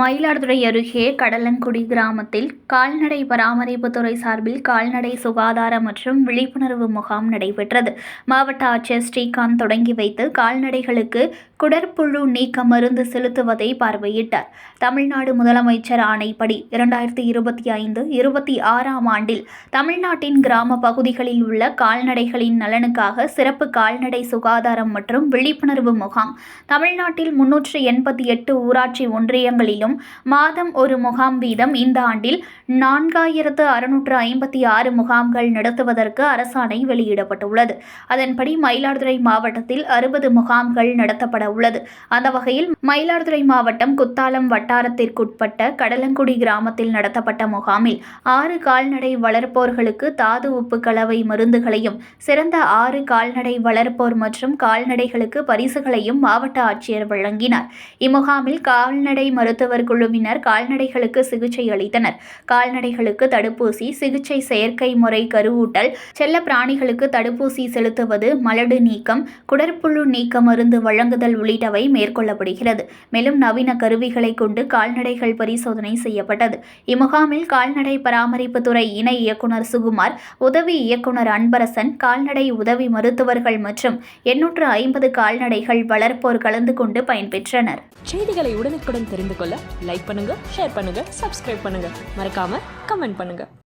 மயிலாடுதுறை அருகே கடலங்குடி கிராமத்தில் கால்நடை பராமரிப்புத்துறை சார்பில் கால்நடை சுகாதார மற்றும் விழிப்புணர்வு முகாம் நடைபெற்றது. மாவட்ட ஆட்சியர் ஸ்ரீகாந்த் தொடங்கி வைத்து கால்நடைகளுக்கு குடற்புழு நீக்க மருந்து செலுத்துவதை பார்வையிட்டார். தமிழ்நாடு முதலமைச்சர் ஆணைப்படி இரண்டாயிரத்தி இருபத்தி ஐந்து இருபத்தி ஆறாம் ஆண்டில் தமிழ்நாட்டின் கிராம பகுதிகளில் உள்ள கால்நடைகளின் நலனுக்காக சிறப்பு கால்நடை சுகாதாரம் மற்றும் விழிப்புணர்வு முகாம். தமிழ்நாட்டில் முன்னூற்று எண்பத்தி எட்டு ஊராட்சி ஒன்றியங்களிலும் மாதம் ஒரு முகாம் வீதம் இந்த ஆண்டில் நான்காயிரத்து அறுநூற்று ஐம்பத்தி ஆறு முகாம்கள் நடத்துவதற்கு அரசாணை வெளியிடப்பட்டுள்ளது. அதன்படி மயிலாடுதுறை மாவட்டத்தில் அறுபது முகாம்கள் நடத்தப்பட உள்ளது. அந்த வகையில் மயிலாடுதுறை மாவட்டம் குத்தாலம் வட்டாரத்திற்குட்பட்ட கடலங்குடி கிராமத்தில் நடத்தப்பட்ட முகாமில் ஆறு கால்நடை வளர்ப்போர்களுக்கு தாது உப்பு கலவை மருந்துகளையும் சிறந்த ஆறு கால்நடை வளர்ப்போர் மற்றும் கால்நடைகளுக்கு பரிசுகளையும் மாவட்ட ஆட்சியர் வழங்கினார். இம்முகாமில் கால்நடை மருத்துவர் குழுவினர் கால்நடைகளுக்கு சிகிச்சை அளித்தனர். கால்நடைகளுக்கு தடுப்பூசி சிகிச்சை செயற்கை முறை கருவூட்டல் செல்ல பிராணிகளுக்கு தடுப்பூசி செலுத்துவது மலடு நீக்கம் குடற்புழு நீக்க மருந்து வழங்குதல் உள்ளிட்டவை மேற்கொள்ளப்படுகிறது. மேலும் நவீன கருவிகளை கொண்டு கால்நடைகள் பரிசோதனை செய்யப்பட்டது. இம்முகாமில் கால்நடை பராமரிப்புத்துறை இணை இயக்குனர் சுகுமார் உதவி இயக்குனர் அன்பரசன் கால்நடை உதவி மருத்துவர்கள் மற்றும் எண்ணூற்று ஐம்பது கால்நடைகள் வளர்ப்போர் கலந்து கொண்டு பயன்பெற்றனர். செய்திகளை உடனுக்குடன் தெரிந்து கொள்ள லைக் பண்ணுங்க ஷேர் பண்ணுங்க சப்ஸ்கிரைப் பண்ணுங்க. மறக்காம கமெண்ட் பண்ணுங்க.